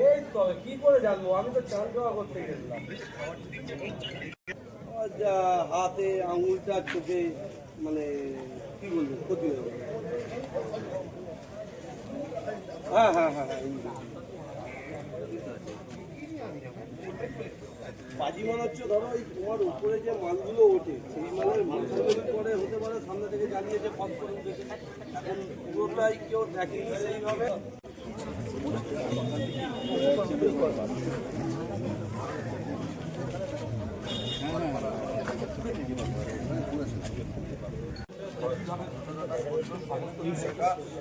এই তো, কি করে জানব? আমি তো চান খাওয়া করতে গেছিলাম যা হাতে আঙুলটা চোখে মানে কি বলব, ক্ষতি হয়ে গেল হ্যাঁ হ্যাঁ হ্যাঁ হ্যাঁ বাজি মনে হচ্ছে, ধরো, এই তোমার উপরে যে মালগুলো ওঠে, সেই মালের মালগুলো পরে হতে পারে সামনে থেকে জ্বালিয়েছে ফসফরাস দেখে এখন পুরোটাই কেউ দেখেনি সেইভাবে।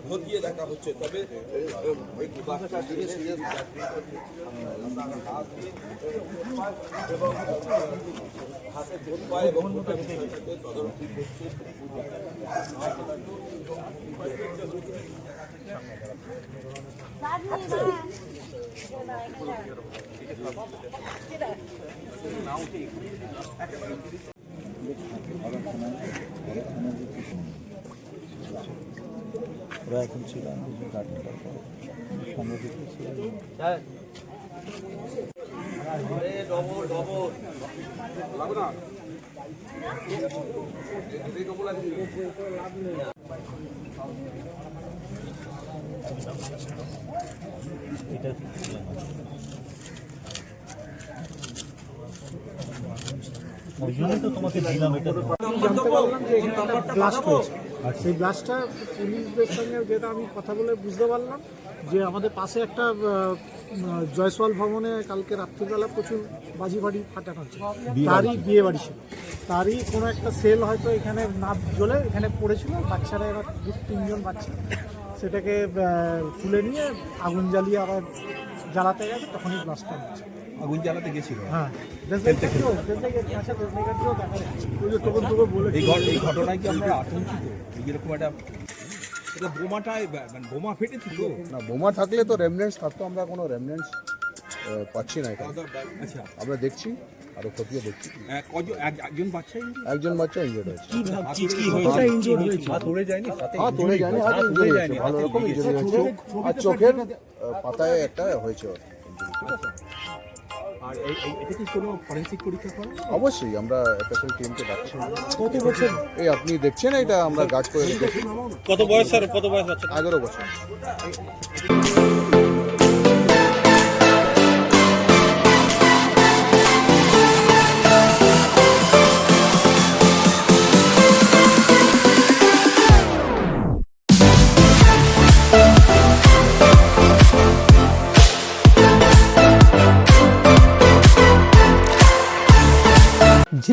খতিয়ে দেখা হচ্ছে। তবে ওই বাচ্চা ধীরে ধীরে এবং হাতে ভোট পায় এবং তদারকি করছে। ওরা এখন ছিল আমি সংগঠিত ছিল। ডবল ডবল এটা ওই জন্যই তো তোমাকে দিলাম এটা ব্লাস্ট হয়েছে আর সেই ব্লাস্টটা পুলিশদের সঙ্গে যেটা আমি কথা বলে বুঝতে পারলাম যে আমাদের পাশে একটা জয়সওয়াল ভবনে কালকে রাত্রিবেলা প্রচুর বাজি বাড়ি ফাটানো হচ্ছে তারই বিয়ে বাড়ি ছিল। তারই কোনো একটা সেল হয়তো এখানে না জ্বলে এখানে পড়েছিল বাচ্চারা এবার দু তিনজন বাচ্চা। সেটাকে তুলে নিয়ে আগুন জ্বালিয়ে আবার জ্বালাতে গেছে তখনই ব্লাস্টটা হয়েছে আগুন জ্বালাতে গেছিল? হ্যাঁ। এই ঘটনায় কি আমরা আতঙ্কিত? একটা মানে বোমা ফেটেছিল? না বোমা থাকলে তো রেমনেন্স থাকতো আমরা কোনো রেমনেন্টস পাচ্ছি না এখানে। আচ্ছা। আমরা দেখছি আরও খতিয়ে দেখছি। এক একজন বাচ্চাই একজন বাচ্চা ইনজোর্ড হয়েছে। হয়েছে? হাত উড়ে যায়নি? হাত ধরে যায়নি হাত হাত হয়েছে। ভালো রকম। হয়েছে। আর চোখের পাতায় একটা হয়েছে। ওর injury। আর এই- এই- এটা কি কোনো ফরেন্সিক পরীক্ষা করে? অবশ্যই আমরা স্পেশাল টিমকে ডাকছি। কত বছর? এই আপনি দেখছেন এটা আমরা গার্ড করে কত বয়স স্যার? কত বয়স বাচ্চা এগারো বছর।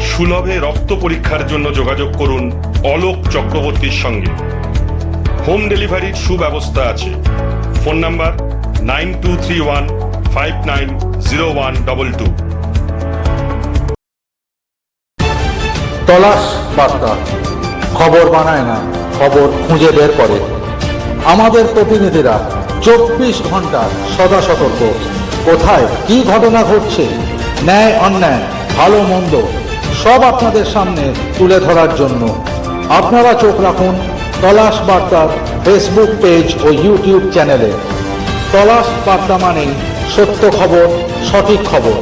সুলভে রক্ত পরীক্ষার জন্য যোগাযোগ করুন অলোক চক্রবর্তীর সঙ্গে। হোম ডেলিভারির সুব্যবস্থা আছে। Phone number nine two three one five nine zero one double two. Talash Barta. খবর বানায় না, খবর খুঁজে বের করে। আমাদের প্রতিনিধিরা চব্বিশ ঘণ্টা সদা সতর্ক। কোথায় কি ঘটনা ঘটছে? ন্যায় অন্যায়, ভালো মন্দ। সব আপনাদের সামনে তুলে ধরার জন্য আপনারা চোখ রাখুন তলাশ বার্তার ফেসবুক পেজ ও ইউটিউব চ্যানেলে। তলাশ বার্তা মানেই সত্য খবর, সঠিক খবর।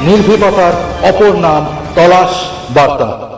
নির্ভীকতার অপর নাম তলাশ বার্তা।